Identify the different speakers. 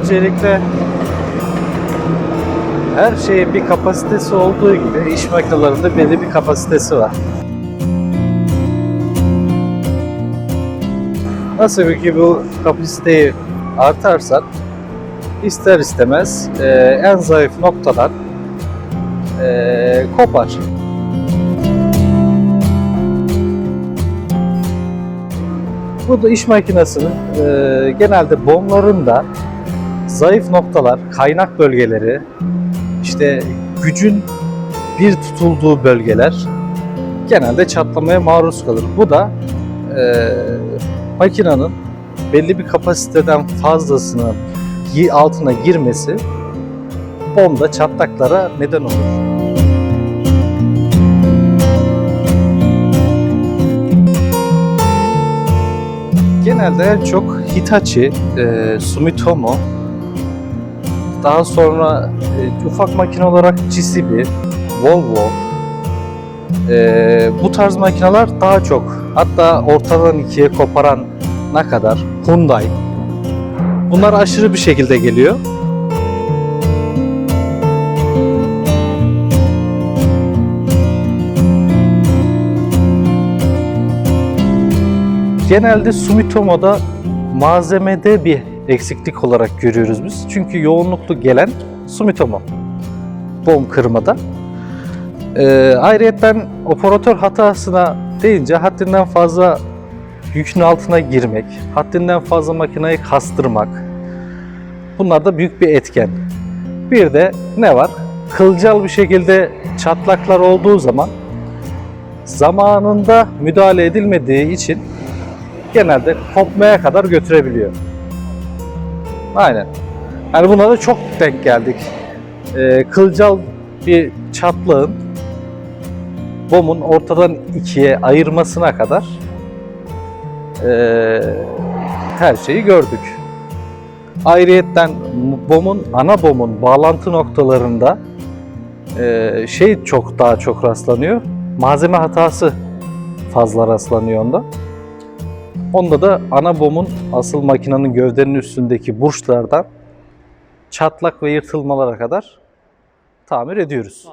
Speaker 1: Öncelikle her şeyin bir kapasitesi olduğu gibi iş makinelerinde belli bir kapasitesi var. Nasıl ki bu kapasiteyi artarsak ister istemez e, en zayıf noktalar e, kopar. Bu da iş makinesinin e, genelde bomlarında zayıf noktalar, kaynak bölgeleri, işte gücün bir tutulduğu bölgeler genelde çatlamaya maruz kalır. Bu da e, makinenin belli bir kapasiteden fazlasının yi- altına girmesi bomba çatlaklara neden olur. Genelde en çok Hitachi, e, Sumitomo, daha sonra e, ufak makine olarak GCB, Volvo, e, bu tarz makineler daha çok. Hatta ortadan ikiye koparan ne kadar Hyundai. Bunlar aşırı bir şekilde geliyor. Genelde Sumitomo'da malzemede bir eksiklik olarak görüyoruz biz. Çünkü yoğunluklu gelen Sumitomo bom kırmada. Ee, ayrıyeten operatör hatasına deyince haddinden fazla yükün altına girmek, haddinden fazla makineyi kastırmak. Bunlar da büyük bir etken. Bir de ne var? Kılcal bir şekilde çatlaklar olduğu zaman zamanında müdahale edilmediği için genelde kopmaya kadar götürebiliyor. Aynen. Yani buna da çok denk geldik. Ee, kılcal bir çatlağın bomun ortadan ikiye ayırmasına kadar ee, her şeyi gördük. Ayrıyetten bomun, ana bomun bağlantı noktalarında ee, şey çok daha çok rastlanıyor. Malzeme hatası fazla rastlanıyor onda. Onda da ana bomun asıl makinenin gövdenin üstündeki burçlardan çatlak ve yırtılmalara kadar tamir ediyoruz.